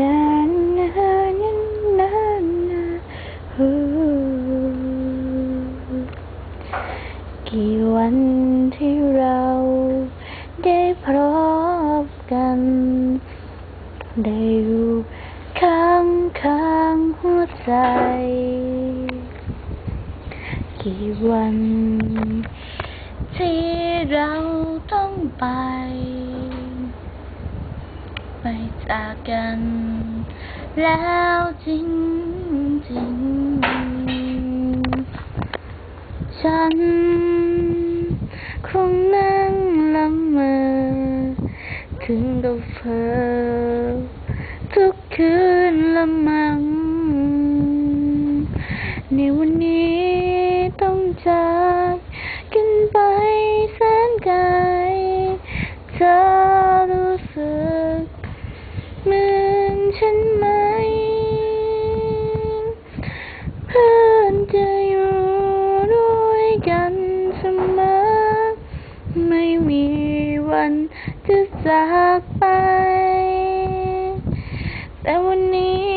นานนานนานนากี่วันที่เราได้พร้อมกัน ได้อยู่ข้างข้างหัวใจ กี่วันที่เราต้องไป ไปจากกัน แล้วจริงจริงๆฉัน คงนั่งละเมอถึงกับเพ้อทุกคืนละมังในวันนี้ต้องจากกันไปแสนไกลเธอรู้สึกเหมือน ฉันไหม เพื่อนจะอยู่ด้วยกันเสมอ ไม่มีวันจะจากไป แต่วันนี้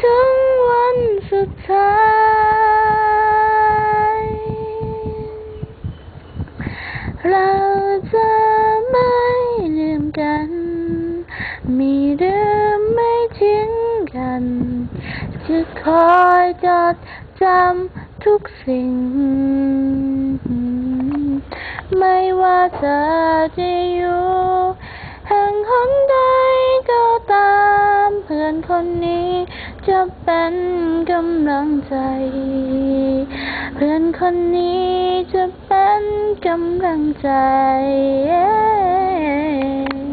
ถึงวันสุดท้าย เราจะ จะคอยจดจำทุกสิ่ง ไม่ว่าเธอจะอยู่แห่งหนใดก็ตาม เพื่อนคนนี้จะเป็นกำลังใจ เพื่อนคนนี้จะเป็นกำลังใจ